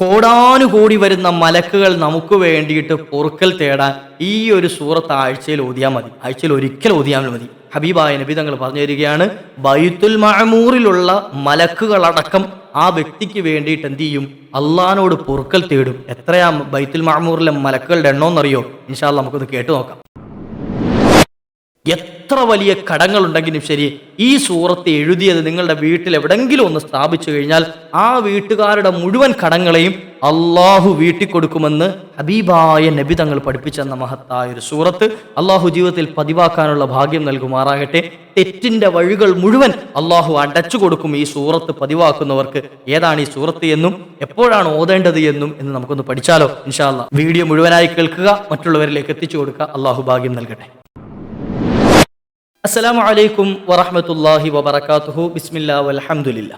കോടാനുകൂടി വരുന്ന മലക്കുകൾ നമുക്ക് വേണ്ടിയിട്ട് പൊറുക്കൽ തേടാൻ ഈ ഒരു സൂറത്ത് ആഴ്ചയിൽ ഓതിയാൽ മതി. ആഴ്ചയിൽ ഒരിക്കൽ ഓതിയാൽ മതി. ഹബീബായ നബി തങ്ങൾ പറഞ്ഞു തരികയാണ് ബൈത്തുൽ മഴമൂറിലുള്ള മലക്കുകളടക്കം ആ വ്യക്തിക്ക് വേണ്ടിയിട്ട് എന്ത് ചെയ്യും? അള്ളഹാനോട് പൊറുക്കൽ തേടും. എത്രയാ ബൈത്തുൽ മഴമൂറിലെ മലക്കുകളുടെ എണ്ണോന്നറിയോ ഇൻഷാല്ല നമുക്കൊന്ന് കേട്ടു നോക്കാം. എത്ര വലിയ കടങ്ങളുണ്ടെങ്കിലും ശരി ഈ സൂറത്ത് എഴുതിയത് നിങ്ങളുടെ വീട്ടിൽ എവിടെങ്കിലും ഒന്ന് സ്ഥാപിച്ചു കഴിഞ്ഞാൽ ആ വീട്ടുകാരുടെ മുഴുവൻ കടങ്ങളെയും അള്ളാഹു വീട്ടിൽ കൊടുക്കുമെന്ന് ഹബീബായ നബി തങ്ങൾ പഠിപ്പിച്ചെന്ന മഹത്തായ ഒരു സൂറത്ത് അള്ളാഹു ജീവിതത്തിൽ പതിവാക്കാനുള്ള ഭാഗ്യം നൽകുമാറാകട്ടെ. തെറ്റിന്റെ വഴികൾ മുഴുവൻ അള്ളാഹു അടച്ചു കൊടുക്കും ഈ സൂറത്ത് പതിവാക്കുന്നവർക്ക്. ഏതാണ് ഈ സൂറത്ത് എന്നും എപ്പോഴാണ് ഓതേണ്ടത് എന്നും എന്ന് നമുക്കൊന്ന് പഠിച്ചാലോ? ഇൻഷാല്ല വീഡിയോ മുഴുവനായി കേൾക്കുക മറ്റുള്ളവരിലേക്ക് എത്തിച്ചു കൊടുക്കുക. അള്ളാഹു ഭാഗ്യം നൽകട്ടെ. അസ്സലാമു അലൈക്കും വറഹമത്തല്ലാഹി വബർക്കാത്തുഹു ബിസ്മില്ല വലഹമുല്ല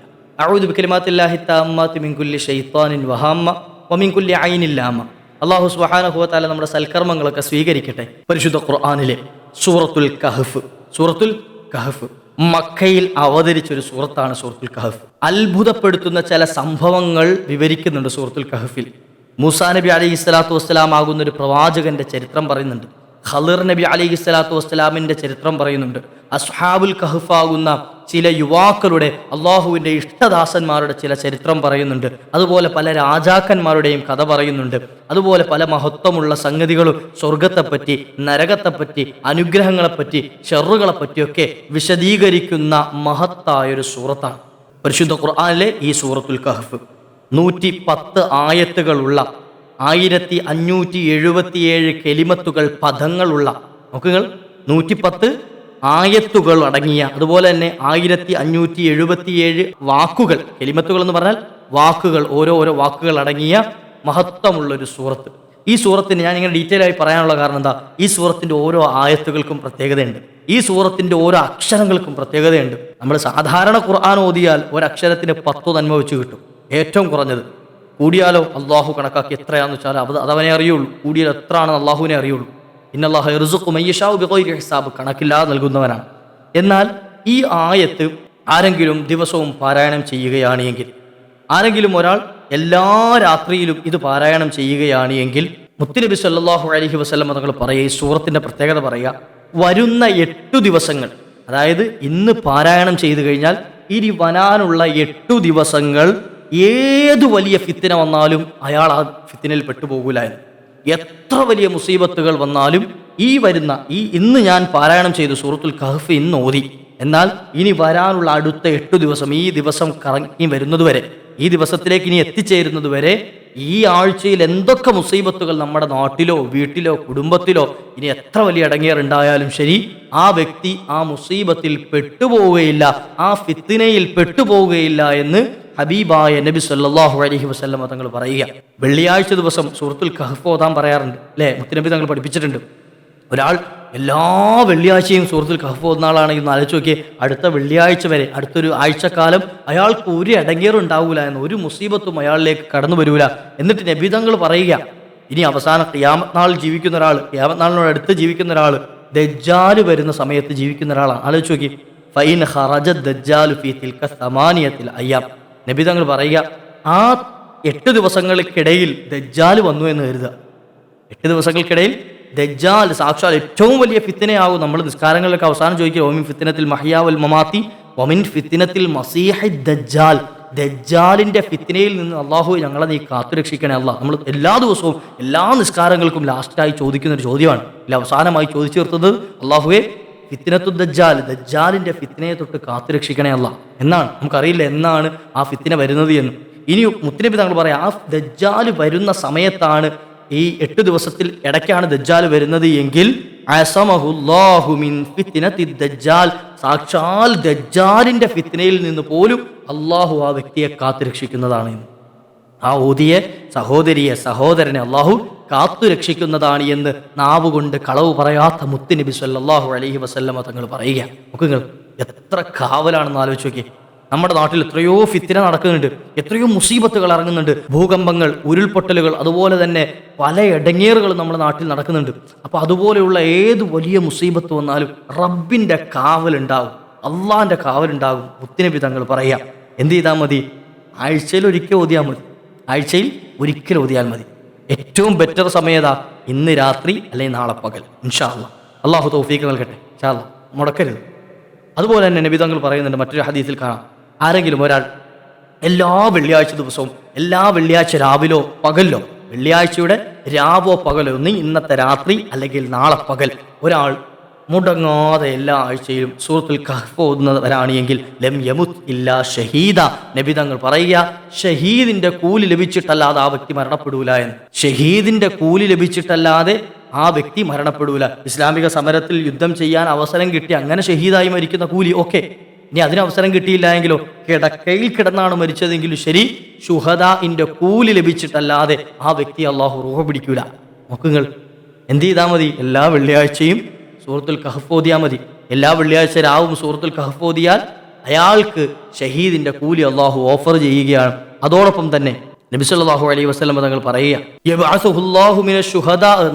അഊദ് ബിക്കലിമാത്തില്ലാഹി താമ്മാത്തി മിൻകുല്ലി ഷെയ്ത്താനിൻ വഹാമ്മ വമിൻകുല്ലി ഐനില്ലാമ അള്ളാഹു സുഹാനഹുവത്താല നമ്മുടെ സൽക്കർമ്മങ്ങളൊക്കെ സ്വീകരിക്കട്ടെ. പരിശുദ്ധ ഖുർആാനിലെ സൂറത്തുൽ കഹഫ്. സൂറത്തുൽ കഹഫ്. മക്കയിൽ അവതരിച്ച ഒരു സൂറത്താണ് സൂറത്തുൽ കഹഫ്. അത്ഭുതപ്പെടുത്തുന്ന ചില സംഭവങ്ങൾ വിവരിക്കുന്നുണ്ട് സൂറത്തുൽ കഹഫിൽ. മൂസാ നബി അലൈഹി സ്വലാത്തു വസ്സലാം ആകുന്ന ഒരു പ്രവാചകന്റെ ചരിത്രം പറയുന്നുണ്ട്. ഖലിർ നബി അലൈഹി സ്വലാത്തു വസ്സലാമിന്റെ ചരിത്രം പറയുന്നുണ്ട്. അസ്ഹാബുൽ കഹ്ഫാകുന്ന ചില യുവാക്കളുടെ അള്ളാഹുവിന്റെ ഇഷ്ടദാസന്മാരുടെ ചില ചരിത്രം പറയുന്നുണ്ട്. അതുപോലെ പല രാജാക്കന്മാരുടെയും കഥ പറയുന്നുണ്ട്. അതുപോലെ പല മഹത്വമുള്ള സംഗതികളും സ്വർഗത്തെപ്പറ്റി നരകത്തെപ്പറ്റി അനുഗ്രഹങ്ങളെപ്പറ്റി ഷെറുകളെപ്പറ്റിയൊക്കെ വിശദീകരിക്കുന്ന മഹത്തായൊരു സൂറത്താണ്. പരിശുദ്ധ ഖുർആാനിലെ ഈ സൂറത്തുൽ കഹഫ് നൂറ്റി പത്ത് ആയത്തുകളുള്ള ആയിരത്തി അഞ്ഞൂറ്റി എഴുപത്തിയേഴ് കെലിമത്തുകൾ പദങ്ങളുള്ള നോക്കുകൾ നൂറ്റിപ്പത്ത് ആയത്തുകൾ അടങ്ങിയ അതുപോലെ തന്നെ ആയിരത്തി അഞ്ഞൂറ്റി എഴുപത്തിയേഴ് വാക്കുകൾ കെലിമത്തുകൾ എന്ന് പറഞ്ഞാൽ വാക്കുകൾ ഓരോ ഓരോ വാക്കുകൾ അടങ്ങിയ മഹത്വമുള്ള ഒരു സൂറത്ത്. ഈ സൂറത്തിന് ഞാൻ ഇങ്ങനെ ഡീറ്റെയിൽ ആയി പറയാനുള്ള കാരണം എന്താ? ഈ സൂറത്തിന്റെ ഓരോ ആയത്തുകൾക്കും പ്രത്യേകതയുണ്ട്. ഈ സൂറത്തിന്റെ ഓരോ അക്ഷരങ്ങൾക്കും പ്രത്യേകതയുണ്ട്. നമ്മൾ സാധാരണ ഖുർആൻ ഓതിയാൽ ഒരക്ഷരത്തിന് പത്തു നന്മ വെച്ച് കിട്ടും. ഏറ്റവും കുറഞ്ഞത് കൂടിയാലോ അള്ളാഹു കണക്കാക്കി എത്രയാന്ന് വെച്ചാൽ അത് അതവനെ അറിയുള്ളൂ. കൂടിയാൽ എത്ര ആണെന്ന് അള്ളാഹുവിനെ അറിയുള്ളൂ. ഇന്നല്ലാഹു യർസുഖു മയ്യശാഉ ബിഗൈരി ഹിസാബ് കണക്കില്ലാതെ നൽകുന്നവനാണ്. എന്നാൽ ഈ ആയത്ത് ആരെങ്കിലും ദിവസവും പാരായണം ചെയ്യുകയാണ് എങ്കിൽ ആരെങ്കിലും ഒരാൾ എല്ലാ രാത്രിയിലും ഇത് പാരായണം ചെയ്യുകയാണ് എങ്കിൽ മുത്തുനബി സല്ലാഹു അലഹി വസ്ലം തങ്ങൾ പറയുക ഈ സൂറത്തിന്റെ പ്രത്യേകത പറയുക വരുന്ന എട്ടു ദിവസങ്ങൾ അതായത് ഇന്ന് പാരായണം ചെയ്തു കഴിഞ്ഞാൽ ഇനി വരാനുള്ള എട്ടു ദിവസങ്ങൾ ഏതു വലിയ ഫിത്തിന വന്നാലും അയാൾ ആ ഫിത്തിനയിൽ പെട്ടുപോകൂല എന്ന്. എത്ര വലിയ മുസീബത്തുകൾ വന്നാലും ഈ വരുന്ന ഈ ഇന്ന് ഞാൻ പാരായണം ചെയ്തു സൂറത്തുൽ കഹഫ് ഇന്ന് ഓതി. എന്നാൽ ഇനി വരാനുള്ള അടുത്ത എട്ടു ദിവസം ഈ ദിവസം കറങ്ങി വരുന്നതുവരെ ഈ ദിവസത്തിലേക്ക് ഇനി എത്തിച്ചേരുന്നത് വരെ ഈ ആഴ്ചയിൽ എന്തൊക്കെ മുസീബത്തുകൾ നമ്മുടെ നാട്ടിലോ വീട്ടിലോ കുടുംബത്തിലോ ഇനി എത്ര വലിയ ഇടങ്ങേറുണ്ടായാലും ശരി ആ വ്യക്തി ആ മുസീബത്തിൽ പെട്ടുപോവുകയില്ല ആ ഫിത്തിനയിൽ പെട്ടുപോവുകയില്ല എന്ന് ഹബീബായ നബി സല്ലാഹു അലഹി വസല്ലമ തങ്ങൾ പറയുക. വെള്ളിയാഴ്ച ദിവസം സുഹൃത്തുൽ കഹഫ് ഓതാൻ പറയാറുണ്ട്. അല്ലേ? മുത്തുനബി തങ്ങൾ പഠിപ്പിച്ചിട്ടുണ്ട്. ഒരാൾ എല്ലാ വെള്ളിയാഴ്ചയും സൂറത്തുൽ കഹഫ് ഒന്ന് ആലോചിച്ച് നോക്കിയേ അടുത്ത വെള്ളിയാഴ്ച വരെ അടുത്തൊരു ആഴ്ചക്കാലം അയാൾക്ക് ഒരു ഇടങ്ങേറുണ്ടാവൂല എന്ന് ഒരു മുസീബത്തും അയാളിലേക്ക് കടന്നു വരൂല എന്നിട്ട് നബി തങ്ങൾ പറയുക ഇനി അവസാന ക്യാമത് നാൾ ജീവിക്കുന്ന ഒരാൾ ക്യാമത്നാളിനോട് നാളിനോട് അടുത്ത് ജീവിക്കുന്ന ഒരാൾ ദജ്ജാൽ വരുന്ന സമയത്ത് ജീവിക്കുന്ന ഒരാളാണ്. ആലോചിച്ച് നോക്കി ഫൈൻ ഹറജ ദജ്ജാലു ഫീ തിൽക്ക സമാനിയത്തിൽ അയ്യാം. നബി തങ്ങൾ പറയുക ആ എട്ട് ദിവസങ്ങൾക്കിടയിൽ ദജ്ജാൽ വന്നു എന്ന് കരുതുക. എട്ട് ദിവസങ്ങൾക്കിടയിൽ ദജ്ജാൽ സാക്ഷാൽ ഏറ്റവും വലിയ ഫിത്തിനയാകും നമ്മൾ നിസ്കാരങ്ങളിലൊക്കെ അവസാനം ചോദിക്കുക ഒമിൻ ഫിത്തിനത്തിൽ മഹിയാവൽ മമാത്തി? ഒമിൻ ഫിത്തിനത്തിൽ മസീഹി ദജ്ജാൽ. ദജ്ജാലിന്റെ ഫിത്തിനയിൽ നിന്ന് അള്ളാഹു ഞങ്ങളെ നീ കാത്തുരക്ഷിക്കണേ അല്ല. നമ്മൾ എല്ലാ ദിവസവും എല്ലാ നിസ്കാരങ്ങൾക്കും ലാസ്റ്റായി ചോദിക്കുന്ന ഒരു ചോദ്യമാണ്. അല്ല അവസാനമായി ചോദിച്ചു തീർത്തത് അള്ളാഹുവെ ഫിത്തിനത്തു ദജ്ജാൽ ദജ്ജാലിന്റെ ഫിത്തിനയെ തൊട്ട് കാത്തുരക്ഷിക്കണേ അല്ല എന്നാണ്? നമുക്കറിയില്ല എന്നാണ് ആ ഫിത്തിന വരുന്നത് എന്ന്. ഇനി മുത്തനബി തങ്ങൾ പറയാം ആ ദജ്ജാൽ വരുന്ന സമയത്താണ് ഈ എട്ട് ദിവസത്തിൽ ഇടയ്ക്കാണ് ദജ്ജാൽ വരുന്നത് എങ്കിൽ സാക്ഷാൽ ദജ്ജാലിന്റെ ഫിത്തിനയിൽ നിന്ന് പോലും അള്ളാഹു ആ വ്യക്തിയെ കാത്തുരക്ഷിക്കുന്നതാണ് ആ ഓതിയെ സഹോദരിയെ സഹോദരനെ അള്ളാഹു കാത്തു രക്ഷിക്കുന്നതാണ് എന്ന് നാവുകൊണ്ട് കളവ് പറയാത്ത മുത്തുനബി സല്ലാഹു അലഹി വസല്ലമ തങ്ങൾ പറയുക. നോക്കുങ്ങൾ എത്ര കാവലാണെന്ന് ആലോചിച്ച് നോക്കി നമ്മുടെ നാട്ടിൽ എത്രയോ ഫിത്തിന നടക്കുന്നുണ്ട് എത്രയോ മുസീബത്തുകൾ ഇറങ്ങുന്നുണ്ട് ഭൂകമ്പങ്ങൾ ഉരുൾപൊട്ടലുകൾ അതുപോലെ തന്നെ പല ഇടങ്ങേറുകളും നമ്മുടെ നാട്ടിൽ നടക്കുന്നുണ്ട്. അപ്പോൾ അതുപോലെയുള്ള ഏത് വലിയ മുസീബത്ത് വന്നാലും റബ്ബിന്റെ കാവലുണ്ടാകും അള്ളാന്റെ കാവലുണ്ടാകും മുത്തിനബി തങ്ങൾ പറയാം എന്ത് ചെയ്താൽ മതി? ആഴ്ചയിൽ ഒരിക്കൽ ഓതിയാൽ മതി. ആഴ്ചയിൽ ഒരിക്കൽ ഓതിയാൽ മതി. ഏറ്റവും ബെറ്റർ സമയതാ ഇന്ന് രാത്രി അല്ലെങ്കിൽ നാളെ പകൽ. ഇൻഷാ അല്ലാ അള്ളാഹു തോഫീക്ക് നൽകട്ടെ. അല്ലാ മുടക്കരുത്. അതുപോലെ തന്നെ നബി തങ്ങൾ പറയുന്നുണ്ട് മറ്റൊരു ഹദീസിൽ കാണാം. ആരെങ്കിലും ഒരാൾ എല്ലാ വെള്ളിയാഴ്ച ദിവസവും എല്ലാ വെള്ളിയാഴ്ച രാവിലോ പകലിലോ വെള്ളിയാഴ്ചയുടെ രാവോ പകലോ ഒന്ന് ഇന്നത്തെ രാത്രി അല്ലെങ്കിൽ നാളെ പകൽ ഒരാൾ മുടങ്ങാതെ എല്ലാ ആഴ്ചയിലും സൂറത്തുൽ കഹ്ഫ് ഓതുന്നവരാണ് എങ്കിൽ ലം യമുത് ഇല്ല ഷഹീദ. നബി തങ്ങൾ പറയുക ഷഹീദിന്റെ കൂലി ലഭിച്ചിട്ടല്ലാതെ ആ വ്യക്തി മരണപ്പെടൂല എന്ന്. ഷഹീദിന്റെ കൂലി ലഭിച്ചിട്ടല്ലാതെ ആ വ്യക്തി മരണപ്പെടൂല. ഇസ്ലാമിക സമരത്തിൽ യുദ്ധം ചെയ്യാൻ അവസരം കിട്ടി അങ്ങനെ ഷഹീദായി മരിക്കുന്ന കൂലി ഓക്കെ. ഇനി അതിന് അവസരം കിട്ടിയില്ല എങ്കിലോ? കിടക്കയിൽ കിടന്നാണ് മരിച്ചതെങ്കിലും ശരി ഷുഹദാഇന്റെ കൂലി ലഭിച്ചിട്ടല്ലാതെ ആ വ്യക്തി അള്ളാഹു റൂഹ പിടിക്കൂല. നോക്കുങ്ങൾ എന്ത് ചെയ്താൽ മതി? എല്ലാ വെള്ളിയാഴ്ചയും സൂറത്തുൽ കഹഫോദിയാൽ മതി. എല്ലാ വെള്ളിയാഴ്ച രാവും സൂറത്തുൽ കഹഫോദിയാൽ അയാൾക്ക് ഷഹീദിന്റെ കൂലി അള്ളാഹു ഓഫർ ചെയ്യുകയാണ്. അതോടൊപ്പം തന്നെ നബിസല്ലാഹു അലൈഹി വസ്ലം തങ്ങൾ പറയുക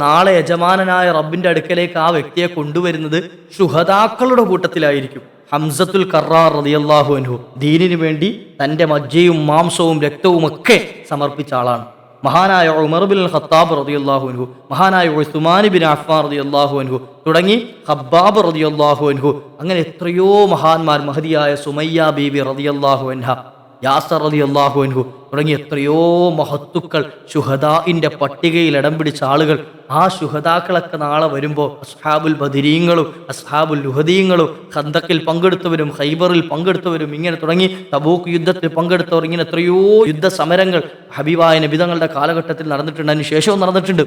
നാളെ യജമാനായ റബ്ബിന്റെ അടുക്കലേക്ക് ആ വ്യക്തിയെ കൊണ്ടുവരുന്നത് ഷുഹദാക്കളുടെ കൂട്ടത്തിലായിരിക്കും. ഹംസത്തുൽ കറാർ റതിയല്ലാഹു അൻഹു ദീനിനു വേണ്ടി തന്റെ മജ്ജയും മാംസവും രക്തവും ഒക്കെ സമർപ്പിച്ച ആളാണ്. മഹാനായ ഉമർ ബിൻ ഖത്താബ് റളിയല്ലാഹു അൻഹു മഹാനായ ഉസ്മാൻ ബിൻ റതി അൻഹു തുടങ്ങി ഹബ്ബാബ് റളിയല്ലാഹു അൻഹു. അങ്ങനെ എത്രയോ മഹാന്മാർ മഹതിയായ സുമയ്യ ബീബി റളിയല്ലാഹു അൻഹ യാസർ അലി അള്ളാഹു അൻഹു തുടങ്ങി എത്രയോ മഹത്തുക്കൾ ഷുഹദാഇന്റെ പട്ടികയിൽ ഇടം പിടിച്ച ആളുകൾ ആ ശുഹദാക്കളൊക്കെ നാളെ വരുമ്പോൾ അസ്ഹാബുൽ ബദിരീങ്ങളും അസ്ഹാബുൽ ലുഹദീങ്ങളും ഖന്തക്കിൽ പങ്കെടുത്തവരും ഹൈബറിൽ പങ്കെടുത്തവരും ഇങ്ങനെ തുടങ്ങി തബൂക്ക് യുദ്ധത്തിൽ പങ്കെടുത്തവർ ഇങ്ങനെ എത്രയോ യുദ്ധ സമരങ്ങൾ ഹബീബായ നബിതങ്ങളുടെ കാലഘട്ടത്തിൽ നടന്നിട്ടുണ്ട്. അതിന് ശേഷവും നടന്നിട്ടുണ്ട്.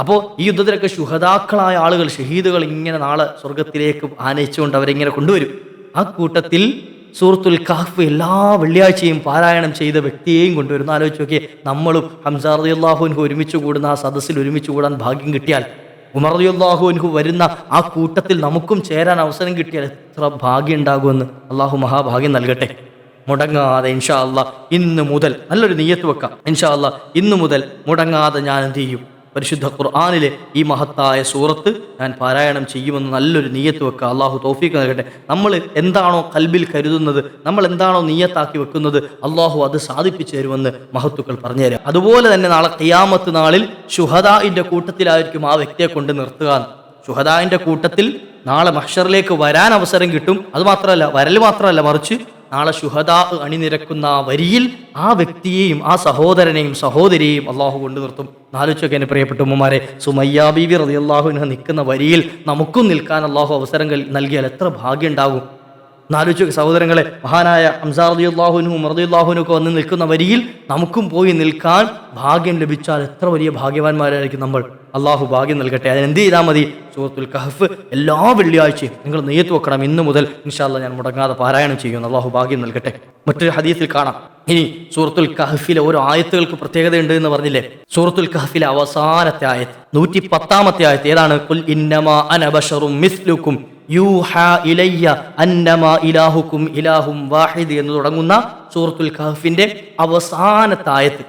അപ്പോൾ ഈ യുദ്ധത്തിലൊക്കെ ശുഹദാക്കളായ ആളുകൾ ഷഹീദുകൾ ഇങ്ങനെ നാളെ സ്വർഗത്തിലേക്ക് ആനയിച്ചുകൊണ്ട് അവരിങ്ങനെ കൊണ്ടുവരും. ആ കൂട്ടത്തിൽ സൂറത്തുൽ കഹഫ് എല്ലാ വെള്ളിയാഴ്ചയും പാരായണം ചെയ്ത വ്യക്തിയെയും കൊണ്ടുവരുന്നു ആലോചിച്ച് നോക്കിയേ നമ്മളും ഹംസാർദി അള്ളാഹുവിൻഹു ഒരുമിച്ച് കൂടുന്ന ആ സദസ്സിൽ ഒരുമിച്ച് കൂടാൻ ഭാഗ്യം കിട്ടിയാൽ ഉമർദി അള്ളാഹുവിൻഹു വരുന്ന ആ കൂട്ടത്തിൽ നമുക്കും ചേരാൻ അവസരം കിട്ടിയാൽ എത്ര ഭാഗ്യം ഉണ്ടാകുമെന്ന് അള്ളാഹു മഹാഭാഗ്യം നൽകട്ടെ. മുടങ്ങാതെ ഇൻഷാ അല്ലാ ഇന്ന് മുതൽ നല്ലൊരു നീയത്ത് വെക്കാം. ഇൻഷാ അല്ലാ ഇന്ന് മുതൽ മുടങ്ങാതെ ഞാൻ എന്ത് ചെയ്യും? പരിശുദ്ധ ഖുർആാനിലെ ഈ മഹത്തായ സൂറത്ത് ഞാൻ പാരായണം ചെയ്യുമെന്ന് നല്ലൊരു നീയത്ത് വെക്കുക. അള്ളാഹു തോഫീക്ക് നൽകട്ടെ. നമ്മൾ എന്താണോ കൽബിൽ കരുതുന്നത് നമ്മൾ എന്താണോ നീയത്താക്കി വെക്കുന്നത് അള്ളാഹു അത് സാധിപ്പിച്ചു തരുമെന്ന് മഹത്തുക്കൾ പറഞ്ഞുതരാം. അതുപോലെ തന്നെ നാളെ കിയാമത്ത് നാളിൽ ഷുഹദാഇന്റെ കൂട്ടത്തിലായിരിക്കും ആ വ്യക്തിയെ കൊണ്ട് നിർത്തുക ഷുഹദാഇന്റെ കൂട്ടത്തിൽ നാളെ മഹ്ഷറിലേക്ക് വരാൻ അവസരം കിട്ടും. അത് മാത്രമല്ല വരൽ മാത്രമല്ല മറിച്ച് നാളെ ഷുഹദാ അണിനിരക്കുന്ന വരിയിൽ ആ വ്യക്തിയെയും ആ സഹോദരനെയും സഹോദരിയെയും അള്ളാഹു കൊണ്ടു നിർത്തും. നാലോചൊക്കെ എന്റെ പ്രിയപ്പെട്ട ഉമ്മമാരെ സുമയ്യാ ബീവി റതി അള്ളാഹുവിന് നിൽക്കുന്ന വരിയിൽ നമുക്കും നിൽക്കാൻ അള്ളാഹു അവസരം നൽകിയാൽ എത്ര ഭാഗ്യം ഉണ്ടാകും. നാലോചൊക്കെ സഹോദരങ്ങളെ മഹാനായ ഹംസാർദി അള്ളാഹുനും മറുദി അള്ളാഹുനും ഒക്കെ വന്ന് നിൽക്കുന്ന വരിയിൽ നമുക്കും പോയി നിൽക്കാൻ ഭാഗ്യം ലഭിച്ചാൽ എത്ര വലിയ ഭാഗ്യവാന്മാരായിരിക്കും നമ്മൾ. അള്ളാഹു ഭാഗ്യം നൽകട്ടെ. അതിനെന്ത് ചെയ്താൽ മതി? സൂറത്തുൽ കഹഫ് എല്ലാ വെള്ളിയാഴ്ചയും നിങ്ങൾ നെയ്യത്ത് വെക്കണം ഇന്ന് മുതൽ. ഇൻഷാല്ല ഞാൻ മുടങ്ങാതെ പാരായണം ചെയ്യുന്നു അള്ളാഹു ഭാഗ്യം നൽകട്ടെ. മറ്റൊരു ഹദീസിൽ കാണാം. ഇനി സൂറത്തുൽ കഹഫിലെ ഓരോ ആയത്തുകൾക്ക് പ്രത്യേകത ഉണ്ട് എന്ന് പറഞ്ഞില്ലേ? സൂറത്തുൽ കഹഫിലെ അവസാനത്തെ ആയത്ത് നൂറ്റി പത്താമത്തെ ആയത്ത് ഏതാണ്? കുൽ ഇന്നമാ അനബഷറും മിസ്ലുക്കും ഇലയ്യ ഇലാഹുക്കും ഇലാഹും വാഹിദ് എന്ന് തുടങ്ങുന്ന സൂറത്തുൽ ഖഹഫിന്റെ അവസാനത്തെ ആയത്ത്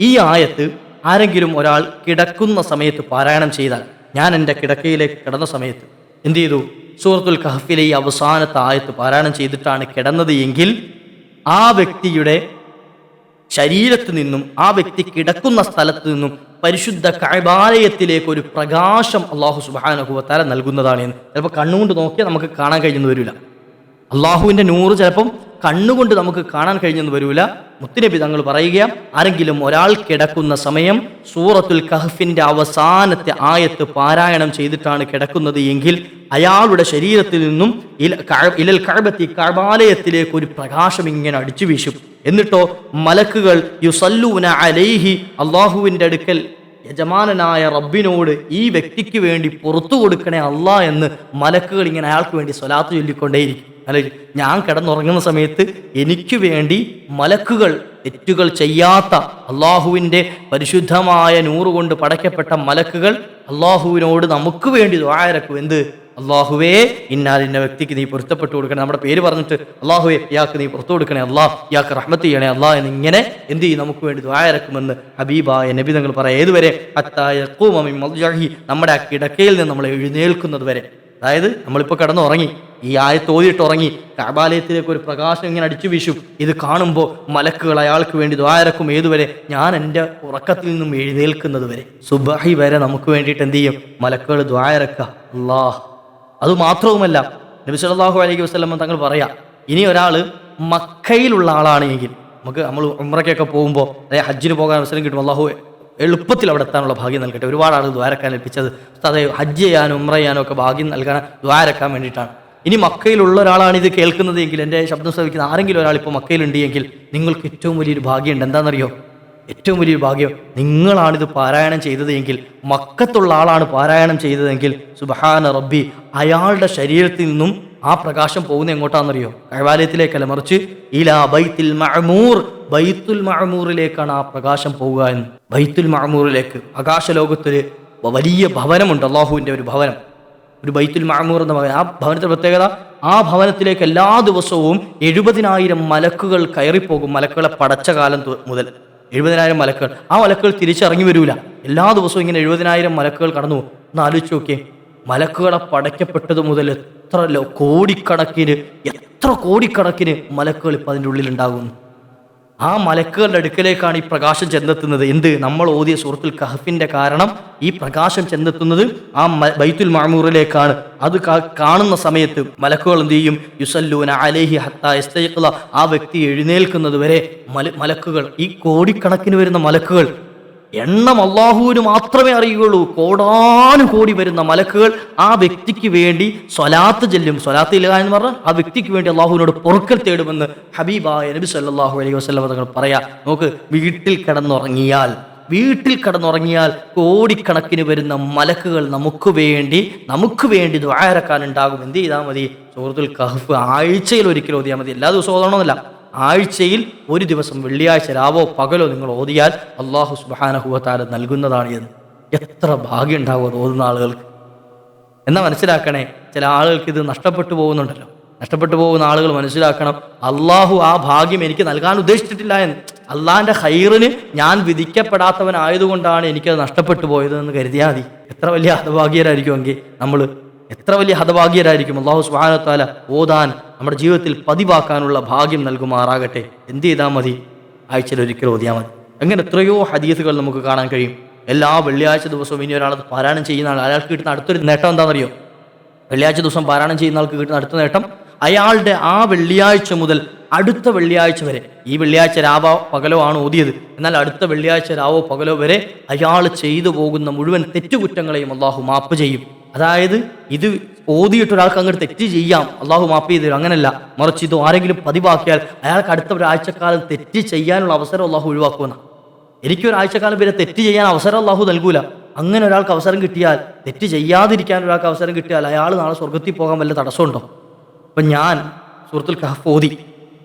ഈ ആയത്ത് ആരെങ്കിലും ഒരാൾ കിടക്കുന്ന സമയത്ത് പാരായണം ചെയ്താൽ ഞാൻ എന്റെ കിടക്കയിലേക്ക് കിടന്ന സമയത്ത് എന്ത് ചെയ്തു? സൂറത്തുൽ ഖഹഫിലെ ഈ അവസാനത്തെ ആയത്ത് പാരായണം ചെയ്തിട്ടാണ് കിടന്നത് എങ്കിൽ ആ വ്യക്തിയുടെ ശരീരത്ത് നിന്നും ആ വ്യക്തി കിടക്കുന്ന സ്ഥലത്ത് നിന്നും പരിശുദ്ധ കൈബാലയത്തിലേക്ക് ഒരു പ്രകാശം അള്ളാഹു സുബാനഹുവത്താല നൽകുന്നതാണ് എന്ന്. ചിലപ്പോൾ കണ്ണുകൊണ്ട് നോക്കിയാൽ നമുക്ക് കാണാൻ കഴിഞ്ഞെന്ന് വരില്ല അള്ളാഹുവിന്റെ നൂറ് ചിലപ്പം കണ്ണുകൊണ്ട് നമുക്ക് കാണാൻ കഴിഞ്ഞെന്ന് വരൂല. മുത്തുനബി തങ്ങൾ പറയുക ആരെങ്കിലും ഒരാൾ കിടക്കുന്ന സമയം സൂറത്തുൽ കഹഫിന്റെ അവസാനത്തെ ആയത്ത് പാരായണം ചെയ്തിട്ടാണ് കിടക്കുന്നത് എങ്കിൽ അയാളുടെ ശരീരത്തിൽ നിന്നും ഇലൽ കഴബത്തി കഴബാലയത്തിലേക്ക് ഒരു പ്രകാശം ഇങ്ങനെ അടിച്ചു വീശും. എന്നിട്ടോ മലക്കുകൾ യുസല്ലൂന അലൈഹി അള്ളാഹുവിന്റെ അടുക്കൽ യജമാനനായ റബ്ബിനോട് ഈ വ്യക്തിക്ക് വേണ്ടി പുറത്തു കൊടുക്കണേ അല്ല എന്ന് മലക്കുകൾ ഇങ്ങനെ അയാൾക്ക് വേണ്ടി സ്വലാത്ത് ചൊല്ലിക്കൊണ്ടേയിരിക്കും. അല്ലെ? ഞാൻ കിടന്നുറങ്ങുന്ന സമയത്ത് എനിക്ക് വേണ്ടി മലക്കുകൾ തെറ്റുകൾ ചെയ്യാത്ത അള്ളാഹുവിന്റെ പരിശുദ്ധമായ നൂറുകൊണ്ട് പടയ്ക്കപ്പെട്ട മലക്കുകൾ അള്ളാഹുവിനോട് നമുക്ക് വേണ്ടി ദ്വായരക്കും എന്ത്? അള്ളാഹുവേ ഇന്നാലിന്ന വ്യക്തിക്ക് നീ പൊരുത്തപ്പെട്ടു കൊടുക്കണേ. നമ്മുടെ പേര് പറഞ്ഞിട്ട് അള്ളാഹുവേ ഇയാൾക്ക് നീ പുറത്തു കൊടുക്കണേ. അള്ളാഹ് ഇയാൾക്ക് റഹ്മത്ത് ചെയ്യണേ. അള്ളാഹ് എന്നിങ്ങനെ എന്ത് ചെയ്യും? നമുക്ക് വേണ്ടി ദ്വായരക്കുമെന്ന് ഹബീബായ നബി നിങ്ങൾ പറയാം. ഏതുവരെ? നമ്മുടെ ആ കിടക്കയിൽ നിന്ന് നമ്മൾ എഴുന്നേൽക്കുന്നത് വരെ. അതായത് നമ്മളിപ്പോൾ കടന്നുറങ്ങി. ഈ ആയത്ത് ഓതിയിട്ട് ഉറങ്ങി. കബാലയത്തിലേക്ക് ഒരു പ്രകാശം ഇങ്ങനെ അടിച്ചു വീശും. ഇത് കാണുമ്പോൾ മലക്കുകൾ അയാൾക്ക് വേണ്ടി ദ്വാരക്കും ഏതുവരെ? ഞാൻ എന്റെ ഉറക്കത്തിൽ നിന്നും എഴുന്നേൽക്കുന്നത് വരെ. സുബാഹി വരെ നമുക്ക് വേണ്ടിയിട്ട് എന്ത് ചെയ്യും? മലക്കുകൾ ദ്വാരക്ക അള്ളാഹ് അത് മാത്രവുമല്ല നബി സല്ലല്ലാഹു അലൈഹി വസല്ലം തങ്ങൾ പറയാം ഇനി ഒരാൾ മക്കയിലുള്ള ആളാണ് എങ്കിൽ നമുക്ക് നമ്മൾ ഉമ്രയ്ക്കൊക്കെ പോകുമ്പോൾ അതായത് ഹജ്ജിന് പോകാൻ അവസരം കിട്ടും അള്ളാഹു എളുപ്പത്തിൽ അവിടെ എത്താനുള്ള ഭാഗ്യം നൽകട്ടെ. ഒരുപാട് ആൾ ദ്വാരക്കാൻ ഏൽപ്പിച്ചത് അതായത് ഹജ്ജ് ചെയ്യാനും ഉമ്ര ചെയ്യാനും ഒക്കെ ഭാഗ്യം നൽകാൻ ദ്വാരക്കാൻ വേണ്ടിയിട്ടാണ്. ഇനി മക്കയിലുള്ള ഒരാളാണ് ഇത് കേൾക്കുന്നത് എങ്കിൽ എന്റെ ശബ്ദം ശ്രവിക്കുന്ന ആരെങ്കിലും ഒരാൾ ഇപ്പോൾ മക്കയിലുണ്ട് എങ്കിൽ നിങ്ങൾക്ക് ഏറ്റവും വലിയൊരു ഭാഗ്യമുണ്ട്. എന്താണെന്നറിയോ? ഏറ്റവും വലിയ ഭാഗ്യം നിങ്ങളാണിത് പാരായണം ചെയ്തത് എങ്കിൽ മക്കത്തുള്ള ആളാണ് പാരായണം ചെയ്തതെങ്കിൽ സുബഹാന റബ്ബി അയാളുടെ ശരീരത്തിൽ നിന്നും ആ പ്രകാശം പോകുന്ന എങ്ങോട്ടാണെന്നറിയോ? കഴിവാലയത്തിലേക്കല്ല മറിച്ച് ഇലാ ബൈത്തിൽ മഅമൂർ ബൈത്തുൽ മഅമൂറിലേക്കാണ് ആ പ്രകാശം പോവുക എന്ന്. ബൈത്തുൽ മഅമൂറിലേക്ക് ആകാശലോകത്തിൽ വലിയ ഭവനമുണ്ട് അള്ളാഹുവിന്റെ ഒരു ഭവനം. ഒരു ബൈത്തുൽ മഅമൂർ എന്ന ഭവനം. ആ ഭവനത്തിന്റെ പ്രത്യേകത ആ ഭവനത്തിലേക്ക് എല്ലാ ദിവസവും എഴുപതിനായിരം മലക്കുകൾ കയറിപ്പോകും മലക്കുകളെ പടച്ച കാലം മുതൽ. എഴുപതിനായിരം മലക്കുകൾ. ആ മലക്കുകൾ തിരിച്ചിറങ്ങി വരൂല. എല്ലാ ദിവസവും ഇങ്ങനെ എഴുപതിനായിരം മലക്കുകൾ കടന്നു. ഒന്ന് ആലോചിച്ച് നോക്കിയേ. മലക്കുകളെ പടയ്ക്കപ്പെട്ടത് മുതൽ എത്ര കോടിക്കണക്കിന് എത്ര കോടിക്കണക്കിന് മലക്കുകൾ ഇപ്പം അതിന്റെ ഉള്ളിൽ ഉണ്ടാകുന്നു ആ മലക്കുകളുടെ അടുക്കലേക്കാണ് ഈ പ്രകാശം ചെന്നെത്തുന്നത്. എന്ത്? നമ്മൾ ഓതിയ സുഹൃത്തുൽ കഹഫിന്റെ കാരണം ഈ പ്രകാശം ചെന്നെത്തുന്നത് ആ ബൈത്തുൽ മാമൂറിലേക്കാണ് അത് കാണുന്ന സമയത്ത് മലക്കുകൾ എന്ത് ചെയ്യും? യുസല്ലൂന അലേഹി ഹത്ത എസ്തയ്ക്കുള്ള ആ വ്യക്തി എഴുന്നേൽക്കുന്നത് വരെ മല മലക്കുകൾ ഈ കോടിക്കണക്കിന് വരുന്ന മലക്കുകൾ എണ്ണം അള്ളാഹുവിന് മാത്രമേ അറിയുകയുള്ളൂ. കോടാനു കോടി വരുന്ന മലക്കുകൾ ആ വ്യക്തിക്ക് വേണ്ടി സ്വലാത്ത് ചെല്ലും. സ്വലാത്ത് ഇല്ല എന്ന് പറഞ്ഞാൽ ആ വ്യക്തിക്ക് വേണ്ടി അള്ളാഹുവിനോട് പൊറുക്കൽ തേടുമെന്ന് ഹബീബായ നബി സല്ലാഹു അലൈഹി വസല്ലം തങ്ങൾ പറയാ. നമുക്ക് വീട്ടിൽ കിടന്നുറങ്ങിയാൽ വീട്ടിൽ കിടന്നുറങ്ങിയാൽ കോടിക്കണക്കിന് വരുന്ന മലക്കുകൾ നമുക്ക് വേണ്ടി നമുക്ക് വേണ്ടി ദ്വാരക്കാൻ ഉണ്ടാകും എന്ത് ചെയ്താൽ മതി? സുഹൃത്തുൽ കഹഫ് ആഴ്ചയിൽ ഒരിക്കലും ഓതിയാൽ മതി. എല്ലാ ദിവസവും ഓതണമെന്നില്ല. ആഴ്ചയിൽ ഒരു ദിവസം വെള്ളിയാഴ്ച രാവോ പകലോ നിങ്ങൾ ഓതിയാൽ അള്ളാഹു സുബാനഹുവത്താല നൽകുന്നതാണ് എന്ന്. എത്ര ഭാഗ്യം ഉണ്ടാവും അത് ഓതുന്ന ആളുകൾക്ക്. എന്നാ മനസ്സിലാക്കണേ? ചില ആളുകൾക്ക് ഇത് നഷ്ടപ്പെട്ടു പോകുന്നുണ്ടല്ലോ. നഷ്ടപ്പെട്ടു പോകുന്ന ആളുകൾ മനസ്സിലാക്കണം അള്ളാഹു ആ ഭാഗ്യം എനിക്ക് നൽകാൻ ഉദ്ദേശിച്ചിട്ടില്ല എന്ന്. അള്ളാഹിന്റെ ഹൈറിന് ഞാൻ വിധിക്കപ്പെടാത്തവനായതുകൊണ്ടാണ് എനിക്കത് നഷ്ടപ്പെട്ടു പോയതെന്ന് കരുതിയാൽ മതി. എത്ര വലിയ ഹതഭാഗ്യരായിരിക്കുമെങ്കിൽ നമ്മൾ എത്ര വലിയ ഹതഭാഗ്യരായിരിക്കും. അള്ളാഹു സുബാനത്താല ഓതാൻ നമ്മുടെ ജീവിതത്തിൽ പതിവാക്കാനുള്ള ഭാഗ്യം നൽകുമാറാകട്ടെ. എന്ത് ചെയ്താൽ മതി? ആഴ്ചയിൽ ഒരിക്കൽ ഓതിയാൽ മതി. അങ്ങനെ എത്രയോ ഹദീസുകൾ നമുക്ക് കാണാൻ കഴിയും. എല്ലാ വെള്ളിയാഴ്ച ദിവസവും ഇനി ഒരാളത് പാരായണം ചെയ്യുന്ന ആൾ അയാൾക്ക് കിട്ടുന്ന അടുത്തൊരു നേട്ടം എന്താണെന്നറിയോ? വെള്ളിയാഴ്ച ദിവസം പാരായണം ചെയ്യുന്ന ആൾക്ക് കിട്ടുന്ന അടുത്ത നേട്ടം അയാളുടെ ആ വെള്ളിയാഴ്ച മുതൽ അടുത്ത വെള്ളിയാഴ്ച വരെ. ഈ വെള്ളിയാഴ്ച രാവോ പകലോ ആണ് ഓതിയത്. എന്നാൽ അടുത്ത വെള്ളിയാഴ്ച രാവോ പകലോ വരെ അയാൾ ചെയ്തു പോകുന്ന മുഴുവൻ തെറ്റുകുറ്റങ്ങളെയും അള്ളാഹു മാപ്പ് ചെയ്യും. അതായത് ഇത് ഓതിയിട്ട് ഒരാൾക്ക് അങ്ങോട്ട് തെറ്റ് ചെയ്യാം. അള്ളാഹു മാപ്പ് ചെയ്തു അങ്ങനല്ല. മറിച്ച് ഇത് ആരെങ്കിലും പതിവാക്കിയാൽ അയാൾക്ക് അടുത്ത ഒരാഴ്ചക്കാലം തെറ്റ് ചെയ്യാനുള്ള അവസരം അള്ളാഹു ഒഴിവാക്കുമെന്ന. എനിക്കൊരാഴ്ചക്കാലം പിന്നെ തെറ്റ് ചെയ്യാൻ അവസരം അള്ളാഹു നൽകൂല. അങ്ങനെ ഒരാൾക്ക് അവസരം കിട്ടിയാൽ തെറ്റ് ചെയ്യാതിരിക്കാൻ ഒരാൾക്ക് അവസരം കിട്ടിയാൽ അയാൾ നാളെ സ്വർഗത്തിൽ പോകാൻ വല്ല തടസ്സമുണ്ടോ? അപ്പം ഞാൻ സുഹൃത്തുൽ കഹഫ് ഓതി.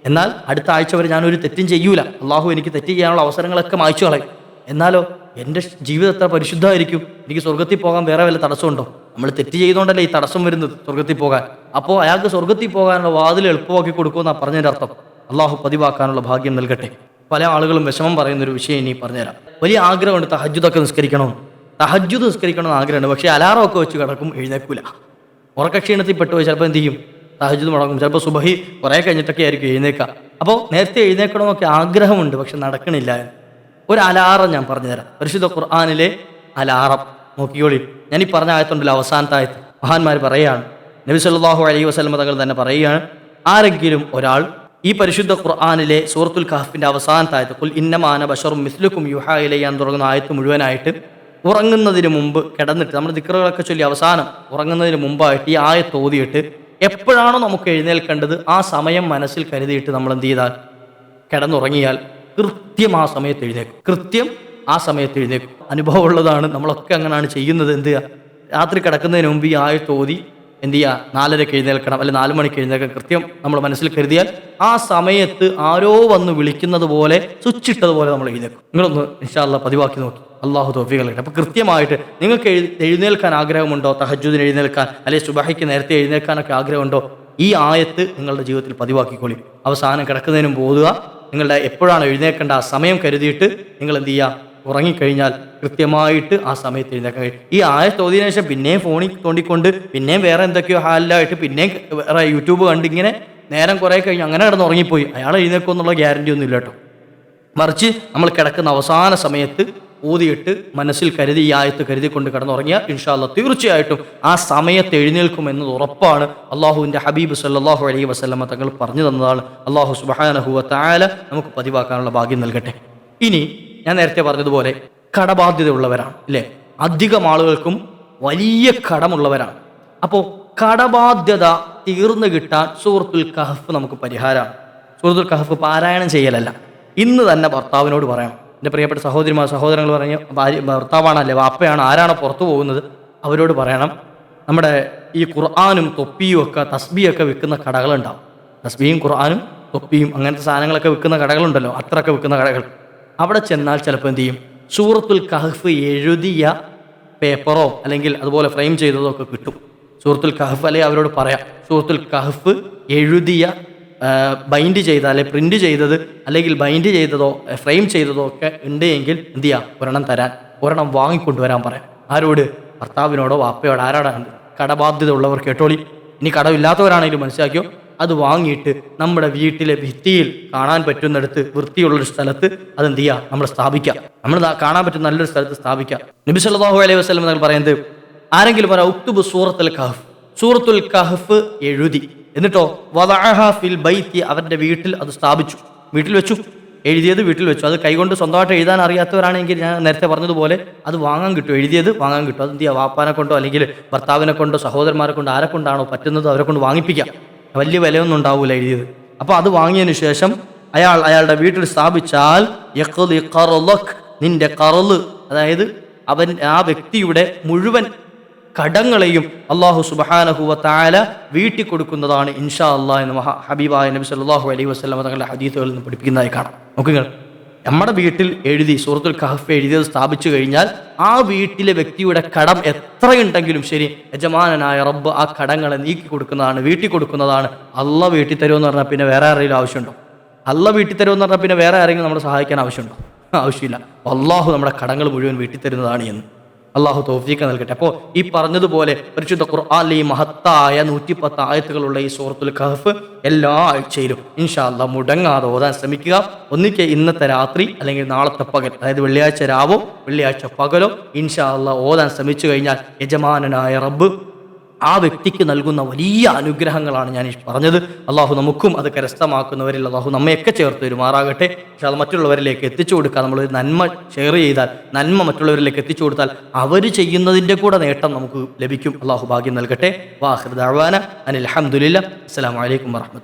എന്നാൽ അടുത്ത ആഴ്ച വരെ ഞാനൊരു തെറ്റും ചെയ്യൂല. അള്ളാഹു എനിക്ക് തെറ്റ് ചെയ്യാനുള്ള അവസരങ്ങളൊക്കെ മായ്ച്ചു കളയും. എന്നാലോ എന്റെ ജീവിതം എത്ര പരിശുദ്ധമായിരിക്കും. എനിക്ക് സ്വർഗത്തിൽ പോകാൻ വേറെ വല്ല തടസ്സമുണ്ടോ? നമ്മൾ തെറ്റ് ചെയ്തുകൊണ്ടല്ലേ ഈ തടസ്സം വരുന്നത് സ്വർഗത്തിൽ പോകാൻ. അപ്പോൾ അയാൾക്ക് സ്വർഗത്തിൽ പോകാനുള്ള വാതിൽ എളുപ്പമാക്കി കൊടുക്കുമെന്നാണ് പറഞ്ഞതിന്റെ അർത്ഥം. അള്ളാഹു പതിവാക്കാനുള്ള ഭാഗ്യം നൽകട്ടെ. പല ആളുകളും വിഷമം പറയുന്ന ഒരു വിഷയം ഇനി പറഞ്ഞുതരാം. വലിയ ആഗ്രഹമുണ്ട് തഹജ്ജുദൊക്കെ നിസ്കരിക്കണം. തഹജ്ജുദ് നിസ്കരിക്കണം എന്ന് ആഗ്രഹമുണ്ട്. പക്ഷേ അലാറമൊക്കെ വെച്ച് കിടക്കും എഴുന്നേക്കൂല ഉറക്കക്ഷീണത്തിൽ പെട്ടുപോയി ചിലപ്പോൾ എന്ത് ചെയ്യും? തഹജ്ജുദ് മുടങ്ങും. ചിലപ്പോൾ സുബഹി കുറേ കഴിഞ്ഞിട്ടൊക്കെ ആയിരിക്കും എഴുന്നേക്കുക അപ്പോൾ നേരത്തെ എഴുന്നേക്കണമെന്നൊക്കെ ആഗ്രഹമുണ്ട് പക്ഷെ നടക്കണില്ല. ഒരു അലാറം ഞാൻ പറഞ്ഞുതരാം പരിശുദ്ധ ഖുർആാനിലെ അലാറം. നോക്കിയോളി ഞാൻ ഈ പറഞ്ഞ ആയത്തുണ്ടല്ലോ അവസാനത്തെ ആയത്ത്. മഹാന്മാർ പറയുകയാണ് നബി സല്ലാഹു അലൈഹി വസ്ലമ തങ്ങൾ തന്നെ പറയുകയാണ് ആരെങ്കിലും ഒരാൾ ഈ പരിശുദ്ധ ഖുർആാനിലെ സൂറത്തുൽ കഹഫിന്റെ അവസാനത്തെ ആയത്ത് കുൽ ഇന്നമാന ബഷറും മിസ്ലുക്കും യുഹാ ഇലയാൻ തുടങ്ങുന്ന ആയത്ത് മുഴുവനായിട്ട് ഉറങ്ങുന്നതിന് മുമ്പ് കിടന്നിട്ട് നമ്മൾ ദിക്കറുകളൊക്കെ ചൊല്ലി അവസാനം ഉറങ്ങുന്നതിന് മുമ്പായിട്ട് ഈ ആയത്ത് ഓതിയിട്ട് എപ്പോഴാണോ നമുക്ക് എഴുന്നേൽക്കേണ്ടത് ആ സമയം മനസ്സിൽ കരുതിയിട്ട് നമ്മൾ എന്ത് ചെയ്താൽ കിടന്നുറങ്ങിയാൽ കൃത്യം ആ സമയത്ത് എഴുന്നേക്കും. കൃത്യം ആ സമയത്ത് എഴുന്നേക്കും. അനുഭവമുള്ളതാണ് നമ്മളൊക്കെ അങ്ങനെയാണ് ചെയ്യുന്നത് എന്ത് രാത്രി കിടക്കുന്നതിന് മുമ്പ് ഈ ആയത്ത് ഓതി എന്ത് ചെയ്യുക നാലരക്ക് എഴുന്നേൽക്കണം അല്ലെങ്കിൽ നാല് മണിക്ക് എഴുന്നേൽക്കണം. കൃത്യം നമ്മൾ മനസ്സിൽ കരുതിയാൽ ആ സമയത്ത് ആരോ വന്ന് വിളിക്കുന്നത് പോലെ സ്വിച്ച് ഇട്ടതുപോലെ നമ്മൾ എഴുന്നേക്കും നിങ്ങളൊന്ന് ഇൻഷാല്ല പതിവാക്കി നോക്കി. അള്ളാഹു തോഫികൾ അപ്പൊ കൃത്യമായിട്ട് നിങ്ങൾക്ക് എഴു എഴുന്നേൽക്കാൻ ആഗ്രഹമുണ്ടോ? തഹജുദിന് എഴുന്നേൽക്കാൻ അല്ലെങ്കിൽ സുബാഹിക്ക് നേരത്തെ എഴുന്നേൽക്കാനൊക്കെ ആഗ്രഹമുണ്ടോ? ഈ ആയത്ത് നിങ്ങളുടെ ജീവിതത്തിൽ പതിവാക്കിക്കൊള്ളി അവസാനം കിടക്കുന്നതിനും പോതുക നിങ്ങളുടെ എപ്പോഴാണ് എഴുന്നേക്കേണ്ട ആ സമയം കരുതിയിട്ട് നിങ്ങൾ എന്ത് ചെയ്യുക? ഉറങ്ങിക്കഴിഞ്ഞാൽ കൃത്യമായിട്ട് ആ സമയത്ത് എഴുന്നേക്കാൻ കഴിയും. ഈ ആയ തോതിന് ശേഷം പിന്നെയും ഫോണിൽ തോണ്ടിക്കൊണ്ട് പിന്നെയും വേറെ എന്തൊക്കെയോ ഹാലിലായിട്ട് പിന്നെയും വേറെ യൂട്യൂബ് കണ്ട് ഇങ്ങനെ നേരം കുറേ കഴിഞ്ഞ് അങ്ങനെ കിടന്ന് ഉറങ്ങിപ്പോയി. അയാൾ എഴുന്നേക്കുമെന്നുള്ള ഗ്യാരണ്ടി ഒന്നും ഇല്ല കേട്ടോ. മറിച്ച് നമ്മൾ കിടക്കുന്ന അവസാന സമയത്ത് ഊതിയിട്ട് മനസ്സിൽ കരുതി ഈ ആയത്ത് കരുതിക്കൊണ്ട് കിടന്നുറങ്ങിയാൽ ഇൻഷാല്ല തീർച്ചയായിട്ടും ആ സമയത്ത് എഴുന്നേൽക്കും എന്നത് ഉറപ്പാണ്. അള്ളാഹുവിന്റെ ഹബീബ് സല്ലാഹു അലൈഹി വസ്ലമ തങ്ങൾ പറഞ്ഞു തന്നതാണ്. അള്ളാഹു സുബാനഹുവ താല നമുക്ക് പതിവാക്കാനുള്ള ഭാഗ്യം നൽകട്ടെ. ഇനി ഞാൻ നേരത്തെ പറഞ്ഞതുപോലെ കടബാധ്യതയുള്ളവരാണ് അല്ലേ? അധികം ആളുകൾക്കും വലിയ കടമുള്ളവരാണ്. അപ്പോൾ കടബാധ്യത തീർന്നു കിട്ടാൻ സൂറത്തുൽ കഹഫ് നമുക്ക് പരിഹാരമാണ്. സൂറത്തുൽ കഹഫ് പാരായണം ചെയ്യലല്ല. ഇന്ന് തന്നെ ഭർത്താവിനോട് പറയണം. എന്റെ പ്രിയപ്പെട്ട സഹോദരിമാർ സഹോദരങ്ങൾ പറഞ്ഞു ഭാര്യ ഭർത്താവാണല്ലേ വാപ്പയാണ് ആരാണോ പുറത്തു പോകുന്നത് അവരോട് പറയണം. നമ്മുടെ ഈ ഖുർആാനും തൊപ്പിയും ഒക്കെ തസ്ബിയൊക്കെ വിൽക്കുന്ന കടകളുണ്ടാവും. തസ്ബിയും ഖുർആാനും തൊപ്പിയും അങ്ങനത്തെ സാധനങ്ങളൊക്കെ വിൽക്കുന്ന കടകളുണ്ടല്ലോ അത്രയൊക്കെ വിൽക്കുന്ന കടകൾ. അവിടെ ചെന്നാൽ ചിലപ്പോൾ എന്ത് ചെയ്യും? സൂറത്തുൽ കഹഫ് എഴുതിയ പേപ്പറോ അല്ലെങ്കിൽ അതുപോലെ ഫ്രെയിം ചെയ്തതോ ഒക്കെ കിട്ടും. സൂറത്തുൽ കഹഫ് അല്ലെങ്കിൽ അവരോട് പറയാം. സൂറത്തുൽ കഹഫ് എഴുതിയ ബൈൻഡ് ചെയ്ത അല്ലെങ്കിൽ പ്രിന്റ് ചെയ്തത് അല്ലെങ്കിൽ ബൈൻഡ് ചെയ്തതോ ഫ്രെയിം ചെയ്തതോ ഒക്കെ ഉണ്ട് എങ്കിൽ എന്ത് ചെയ്യാം? ഒരെണ്ണം തരാൻ ഒരെണ്ണം വാങ്ങിക്കൊണ്ടുവരാൻ പറയാം. ആരോട്? ഭർത്താവിനോടോ വാപ്പയോടോ ആരോടാണ് കടബാധ്യത ഉള്ളവർ കേട്ടോളി. ഇനി കടമില്ലാത്തവരാണെങ്കിലും മനസ്സിലാക്കിയോ? അത് വാങ്ങിയിട്ട് നമ്മുടെ വീട്ടിലെ ഭിത്തിയിൽ കാണാൻ പറ്റുന്നിടത്ത് വൃത്തിയുള്ളൊരു സ്ഥലത്ത് അത് എന്ത് ചെയ്യുക നമ്മൾ സ്ഥാപിക്കാം. നമ്മൾ കാണാൻ പറ്റുന്ന നല്ലൊരു സ്ഥലത്ത് സ്ഥാപിക്കാം. നബി സല്ലല്ലാഹു അലൈഹി വസ്ലം എന്നൊക്കെ പറയുന്നത് ആരെങ്കിലും പറയാം ഉക്തുബ് സൂറത്തുൽ കഹഫ് സൂറത്തുൽ കഹഫ് എഴുതി. എന്നിട്ടോ വദഅഹ ഫിൽ ബൈത്തി അവരുടെ വീട്ടിൽ അത് സ്ഥാപിച്ചു. വീട്ടിൽ വെച്ചു. എഴുതിയത് വീട്ടിൽ വെച്ചു. അത് കൈകൊണ്ട് സ്വന്തമായിട്ട് എഴുതാൻ അറിയാത്തവരാണെങ്കിൽ ഞാൻ നേരത്തെ പറഞ്ഞതുപോലെ അത് വാങ്ങാൻ കിട്ടും. എഴുതിയത് വാങ്ങാൻ കിട്ടും. അത് എന്ത് ചെയ്യുക വാപ്പാനെ കൊണ്ടോ അല്ലെങ്കിൽ ഭർത്താവിനെ കൊണ്ടോ സഹോദരന്മാരെ കൊണ്ടോ ആരെ കൊണ്ടാണോ പറ്റുന്നത് അവരെ കൊണ്ട് വാങ്ങിപ്പിക്കാം. വലിയ വിലയൊന്നും ഉണ്ടാവില്ല എഴുതിയത്. അപ്പോൾ അത് വാങ്ങിയതിന് ശേഷം അയാൾ അയാളുടെ വീട്ടിൽ സ്ഥാപിച്ചാൽ നിന്റെ കറൽ അതായത് അവൻ ആ വ്യക്തിയുടെ മുഴുവൻ കടങ്ങളെയും അള്ളാഹു സുബഹാനഹുവ താല വീട്ടി കൊടുക്കുന്നതാണ് ഇൻഷാ അള്ളാഹ് എന്ന് മഹാ ഹബീബായ നബി സല്ലല്ലാഹു അലൈഹി വസല്ലം തങ്ങളുടെ ഹദീസുകളിൽ നിന്ന് പഠിപ്പിക്കുന്നതായി കാണാം. നോക്കുക നമ്മുടെ വീട്ടിൽ എഴുതി സൂറത്തുൽ കഹഫ് എഴുതിയത് സ്ഥാപിച്ചു കഴിഞ്ഞാൽ ആ വീട്ടിലെ വ്യക്തിയുടെ കടം എത്രയുണ്ടെങ്കിലും ശരി യജമാനനായ റബ്ബ് ആ കടങ്ങളെ നീക്കി കൊടുക്കുന്നതാണ് വീട്ടിൽ കൊടുക്കുന്നതാണ് അല്ല വീട്ടിൽ തരുമെന്ന് പറഞ്ഞാൽ പിന്നെ വേറെ ആരെങ്കിലും ആവശ്യമുണ്ടോ? അല്ല വീട്ടിൽ തരുമെന്ന് പറഞ്ഞാൽ പിന്നെ വേറെ ആരെങ്കിലും നമ്മളെ സഹായിക്കാൻ ആവശ്യമുണ്ടോ? ആവശ്യമില്ല. അള്ളാഹു നമ്മുടെ കടങ്ങൾ മുഴുവൻ വീട്ടിൽ തരുന്നതാണ് എന്ന്. അള്ളാഹു തോഫീക്ക് നൽകട്ടെ. അപ്പോൾ ഈ പറഞ്ഞതുപോലെ പരിശുദ്ധ ഖുർആാനിലെ ഈ മഹത്തായ നൂറ്റിപ്പത്ത് ആയത്തുകളുള്ള ഈ സൂറത്തുൽ ഖഹഫ് എല്ലാ ആഴ്ചയിലും ഇൻഷാല്ല മുടങ്ങാതെ ഓതാൻ ശ്രമിക്കുക. ഒന്നിക്ക് ഇന്നത്തെ രാത്രി അല്ലെങ്കിൽ നാളത്തെ പകൽ അതായത് വെള്ളിയാഴ്ച രാവോ വെള്ളിയാഴ്ച പകലോ ഇൻഷാല്ല ഓതാൻ ശ്രമിച്ചു കഴിഞ്ഞാൽ യജമാനനായ റബ്ബ് ആ വ്യക്തിക്ക് നൽകുന്ന വലിയ അനുഗ്രഹങ്ങളാണ് ഞാൻ പറഞ്ഞത്. അള്ളാഹു നമുക്കും അത് കരസ്ഥമാക്കുന്നവരിൽ അള്ളാഹു നമ്മയൊക്കെ ചേർത്ത് വരുമാറാകട്ടെ. പക്ഷെ അത് മറ്റുള്ളവരിലേക്ക് എത്തിച്ചു കൊടുക്കുക നമ്മൾ നന്മ ഷെയർ ചെയ്താൽ നന്മ മറ്റുള്ളവരിലേക്ക് എത്തിച്ചു കൊടുത്താൽ അവർ ചെയ്യുന്നതിന്റെ കൂടെ നേട്ടം നമുക്ക് ലഭിക്കും. അള്ളാഹു ഭാഗ്യം നൽകട്ടെ. വാഹിർ ദഅ്വാന അനിൽ അഹമ്മദില്ല അസ്സാം വലൈക്കും വറഹ്മത്തുള്ളാഹി